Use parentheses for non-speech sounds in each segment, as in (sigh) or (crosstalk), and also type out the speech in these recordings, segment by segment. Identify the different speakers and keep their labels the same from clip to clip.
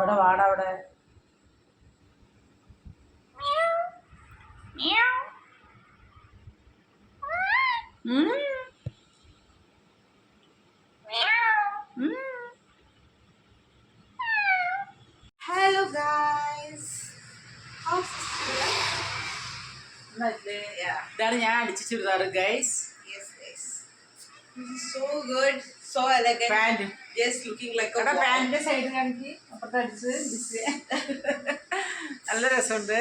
Speaker 1: ഇവിടെ വാട അവിടെ ഉം. ഉം.
Speaker 2: Hello guys. How's Yeah.
Speaker 1: ഇതാണ് ഞാൻ അടിച്ച churidar guys
Speaker 2: so guys. Looking like a
Speaker 1: എടാ
Speaker 2: wow.
Speaker 1: പാന്റിന്റെ സൈഡ് കാണിക്ക്. അപ്പുറത്തടിച്ച് നല്ല രസമുണ്ട്.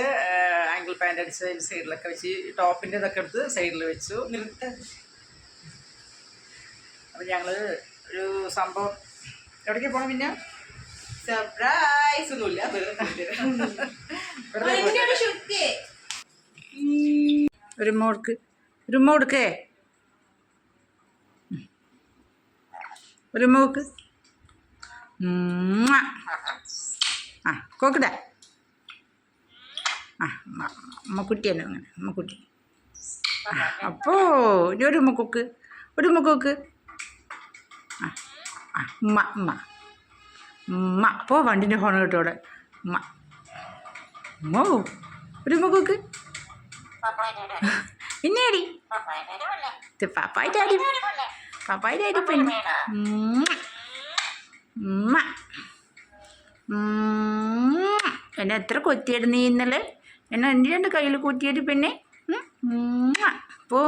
Speaker 1: ആംഗിൾ പാന്റ് അടിച്ച് അതിന്റെ സൈഡിലൊക്കെ വെച്ച് ടോപ്പിന്റെ ഇതൊക്കെ എടുത്ത് സൈഡിൽ വെച്ചു.
Speaker 2: നിർത്ത.
Speaker 1: അപ്പം ഞങ്ങൾ ഒരു സംഭവം എവിടേക്ക് പോകണം പിന്നെ
Speaker 2: സർപ്രൈസ് ഒന്നുമില്ല.
Speaker 1: ഒരു മോൾക്ക് ഒരു മോടുക്കേ ഒരു മോക്ക്. ആ കോക്കട്ടെ ആ അമ്മക്കുട്ടി തന്നെ അങ്ങനെ അമ്മക്കുട്ടി. അപ്പോൾ ഇനി ഒരു ഉമ്മക്കൊക്ക് ഒരു ഉമ്മക്കൊക്ക്. ആ ആ ഉമ്മ ഉമ്മ. ഉമ്മ അപ്പോൾ വണ്ടിന്റെ ഹോൺ കിട്ടോടെ ഉമ്മ. ഉമ്മോ ഒരു ഉമ്മക്കൊക്ക്. പിന്നേടി പാപ്പായിട്ട് പാപ്പായി ഡാഡി പാപ്പായി ഡാഡി പെണ്ണ്. എന്നെ എത്ര കൊത്തിയായിരുന്നു നീ ഇന്നലെ എന്നെ എന്റെ രണ്ട് കയ്യിൽ കുത്തിയത് പിന്നെ. പോ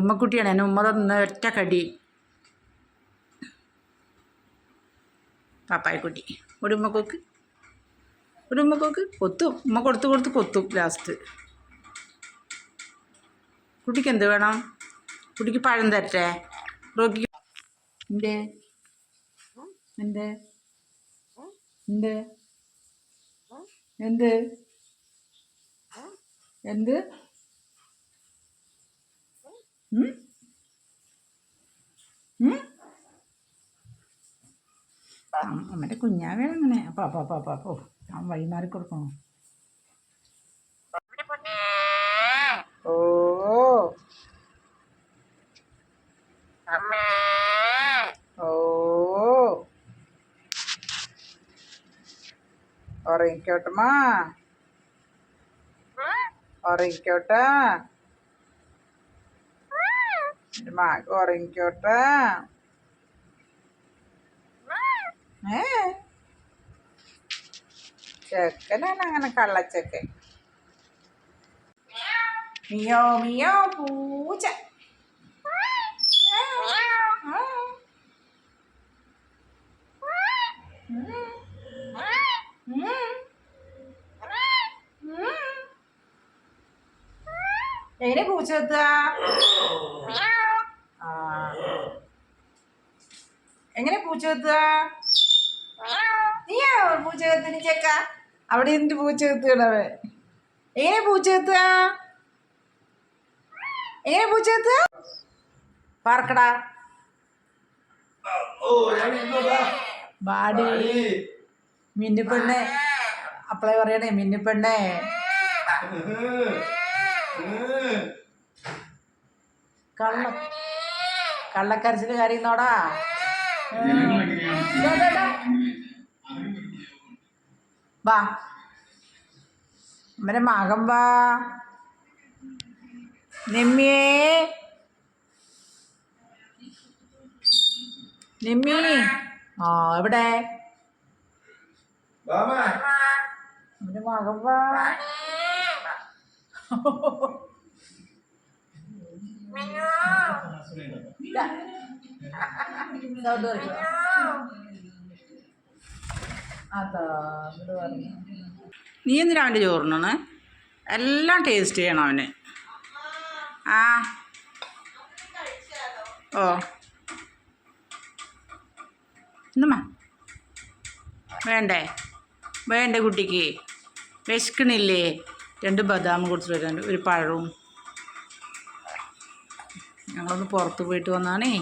Speaker 1: ഉമ്മക്കുട്ടിയാണ് എന്നെ ഉമ്മ തന്ന ഒറ്റ കടി പാപ്പായക്കുട്ടി ഒരു ഉമ്മക്കോക്ക് ഒരു ഉമ്മക്കോക്ക് കൊത്തും ഉമ്മ കൊടുത്ത് കൊടുത്ത് കൊത്തും ലാസ്റ്റ് കുട്ടിക്ക് എന്ത് വേണം കുട്ടിക്ക് പഴം തരട്ടെ? റോക്കി എന്തേ? എന്തേ? എന്ത്? എന്ത്? എന്ത്? അമ്മയുടെ കുഞ്ഞാവേണം അങ്ങനെ. അപ്പൊ അപ്പൊ അപ്പൊ അപ്പൊ അപ്പോ ഞാൻ വഴിമാറി കൊടുക്കണോ? ഓ. ഉറങ്ങിക്കോട്ടമ്മാ. ഉറങ്ങിക്കോട്ടെ. എന്റെ മക ഉറങ്ങിക്കോട്ടെ. ഏ? ചെക്കനാണ് അങ്ങനെ കള്ളച്ചക്കൻ. മിയോ മിയോ പൂച്ച. എങ്ങനെ പൂച്ച എങ്ങനെ പൂച്ച എത്തുക നീയാ പൂച്ച എത്തിന് ചെക്ക. അവിടെ എന്ത് പൂച്ച എത്തുകണവൻ എങ്ങനെ പൂച്ച എത്തുക എങ്ങനെ പൂച്ച എത്തുക പാർക്കടാ. ബാടി. മിന്നിപ്പെണ്ണേ അപ്പളെ പറയണേ മിന്നിപ്പെണ്ണെ കള്ള കള്ളക്കരച്ചിൽ കരയുന്നോടാ? വാ. അമ്മരെ മകം വാ. നിമ്മിയേ. നിമ്മി. ആ എവിടെ? അമ്മരെ മകം വാ. (laughs) സൗണ്ട് പറഞ്ഞു നീ എന്തിനാ അവന്റെ ചോറിനാണ്? എല്ലാം ടേസ്റ്റ് ചെയ്യണം അവന്. ആ. ഓ. എന്നമ്മ വേണ്ടേ? വേണ്ട കുട്ടിക്ക്? വിശക്കണില്ലേ? രണ്ട് ബദാം കൊടുത്തിട്ട് ഒരു പഴവും. ഞങ്ങളൊന്ന് പുറത്ത് പോയിട്ട് വന്നാണേ.